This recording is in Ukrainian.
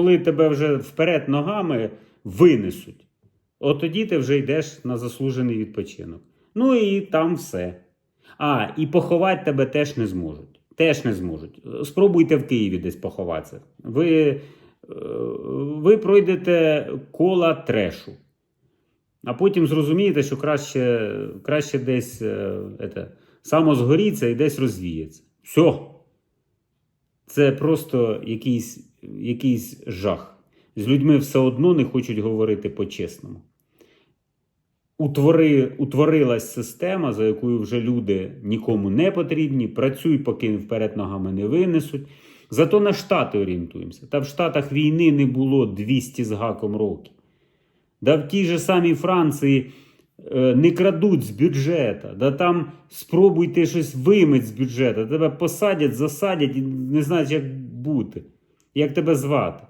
Коли тебе вже вперед ногами винесуть, от тоді ти вже йдеш на заслужений відпочинок. Ну і там все. А, і поховати тебе теж не зможуть. Теж не зможуть. Спробуйте в Києві десь поховатися. Ви, е, ви пройдете кола трешу. А потім зрозумієте, що краще, краще десь е, ете, самозгоріться і десь розвіється. Все. Це просто якийсь, якийсь жах. З людьми все одно не хочуть говорити по-чесному. Утвори, утворилась система, за якою вже люди нікому не потрібні. Працюй, поки вперед ногами не винесуть. Зато на Штати орієнтуємося. Та в Штатах війни не було 200 з гаком років. Да в тій же самій Франції е, не крадуть з бюджету, да там спробуйте щось вимити з бюджету, тебе посадять, засадять і не знають, як бути, як тебе звати.